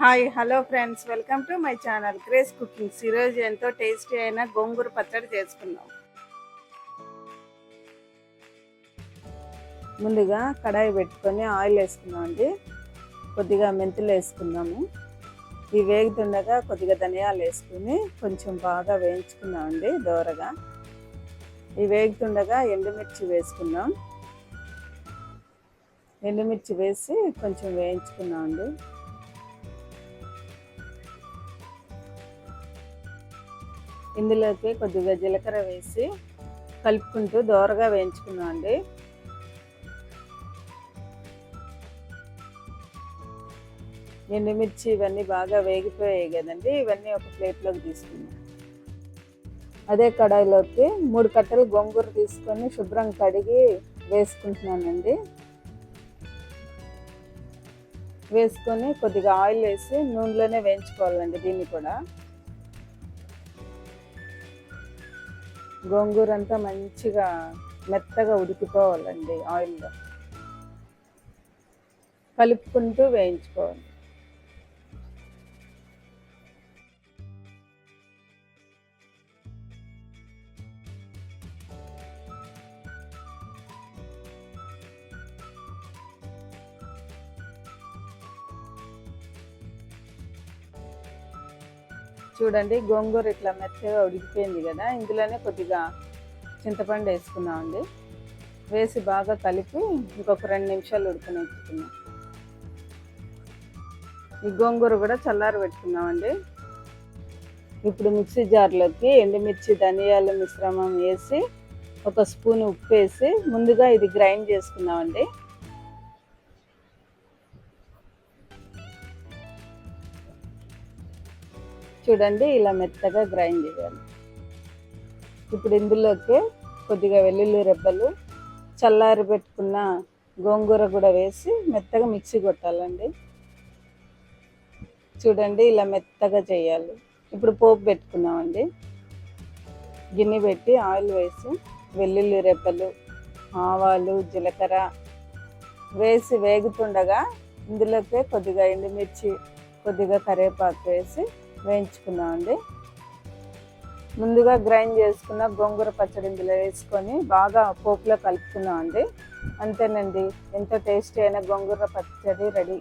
Hi hello friends. Welcome to my channel Grace Cookings ఈరోజు ఎంతో tasty అయిన గోంగూర పచ్చడి చేసుకుందాం. ముందుగా కడాయి పెట్టుకొని ఆయిల్ వేసుకున్నాం అండి. కొద్దిగా మెంతులు వేసుకున్నాము ఇవి వేగుతుండగా కొద్దిగా ధనియాలు వేసుకుని కొంచెం బాగా వేయించుకున్నామండి అండి దోరగా. ఇవి వేగుతుండగా ఎండుమిర్చి వేసుకున్నాం ఎండుమిర్చి వేసి కొంచెం వేయించుకున్నాం అండి. ఇందులోకి కొద్దిగా జీలకర్ర వేసి కలుపుకుంటూ దోరగా వేయించుకున్నాం అండి ఎండుమిర్చి ఇవన్నీ బాగా వేగిపోయాయి కదండి ఇవన్నీ ఒక ప్లేట్లోకి తీసుకున్నాం అదే కడాయిలోకి మూడు కట్టలు గోంగూర తీసుకొని శుభ్రం కడిగి వేసుకుంటున్నానండి. వేసుకొని కొద్దిగా ఆయిల్ వేసి నూనెలోనే వేయించుకోవాలండి దీన్ని కూడా. గోంగూర అంతా మంచిగా మెత్తగా ఉడికిపోవాలండి ఆయిల్లో. కలుపుకుంటూ వేయించుకోవాలి. చూడండి గోంగూర ఇట్లా మెత్తగా ఉడికిపోయింది కదా ఇందులోనే కొద్దిగా చింతపండు వేసుకున్నామండి వేసి బాగా కలిపి ఇంకొక రెండు నిమిషాలు ఉడకనిచ్చుకున్నాం ఈ గోంగూర కూడా చల్లారి పెట్టుకున్నామండి ఇప్పుడు మిక్సీ జార్లోకి ఎండుమిర్చి ధనియాల మిశ్రమం వేసి ఒక స్పూన్ ఉప్పు వేసి ముందుగా ఇది గ్రైండ్ చేసుకున్నామండి చూడండి ఇలా మెత్తగా గ్రైండ్ చేయాలి. ఇప్పుడు ఇందులోకి కొద్దిగా వెల్లుల్లి రెబ్బలు చల్లారి పెట్టుకున్న గోంగూర కూడా వేసి మెత్తగా మిక్సీ కొట్టాలండి. చూడండి ఇలా మెత్తగా చేయాలి. ఇప్పుడు పోపు పెట్టుకున్నామండి. గిన్నె పెట్టి ఆయిల్ వేసి వెల్లుల్లి రెబ్బలు ఆవాలు జీలకర్ర వేసి వేగుతుండగా ఇందులోకి కొద్దిగా ఎండుమిర్చి కొద్దిగా కరివేపాకు వేసి వేయించుకున్నామండి ముందుగా గ్రైండ్ చేసుకున్న గోంగూర పచ్చడి ఇందులో వేసుకొని బాగా పోపులో కలుపుకున్నామండి అంతేనండి ఎంతో టేస్టీ అయిన గోంగూర పచ్చడి రెడీ.